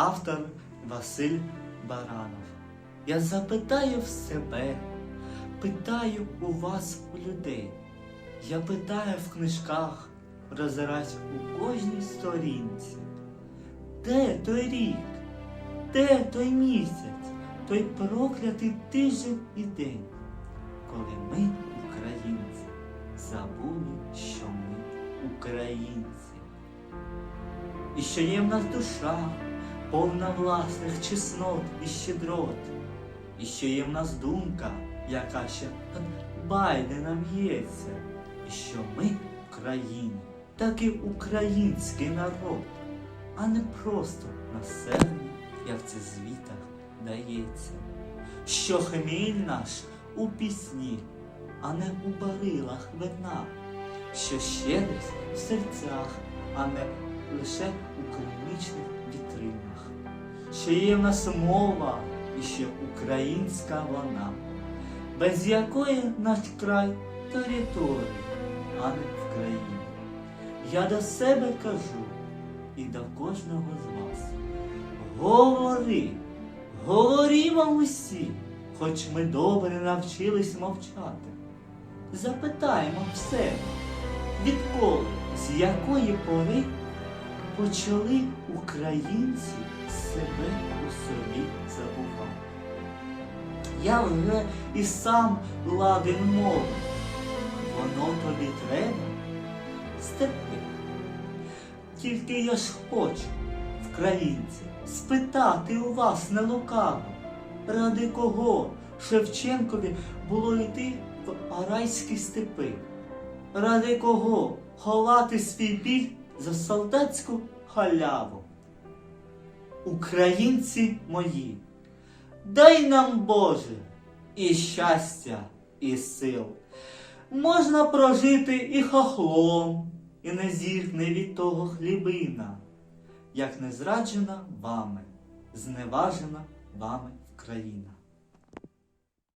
Автор Василь Баранов. Я запитаю в себе, питаю у вас у людей. Я питаю в книжках, роззираюсь у кожній сторінці. Де той рік? Де той місяць, той проклятий тиждень і день, коли ми, українці, забули, що ми українці, і що є в нас душа, повна власних чеснот і щедрот, і що є в нас думка, яка ще над Байденом б'ється, і що ми Україна, таки український народ, а не просто населення, як це звітах дається, що хміль наш у пісні, а не у барилах вина, що щедрість в серцях, а не лише у клінічних вітринах, що є в нас мова і що українська вона, без якої наш край території, а не в країні. Я до себе кажу і до кожного з вас. Говори, говорімо усі, хоч ми добре навчились мовчати. Запитаємо в себе, відколи, з якої пори почали українці себе у собі забувати. Я вже і сам ладен мови. Воно тобі треба стерпи. Тільки я ж хочу, вкраїнці, спитати у вас не лукаво, ради кого Шевченкові було йти в арайські степи, ради кого ховати свій біль за солдатську халяву. Українці мої, дай нам Боже і щастя, і сил. Можна прожити і хохлом, і не зіркне від того хлібина, як не зраджена вами, зневажена вами країна.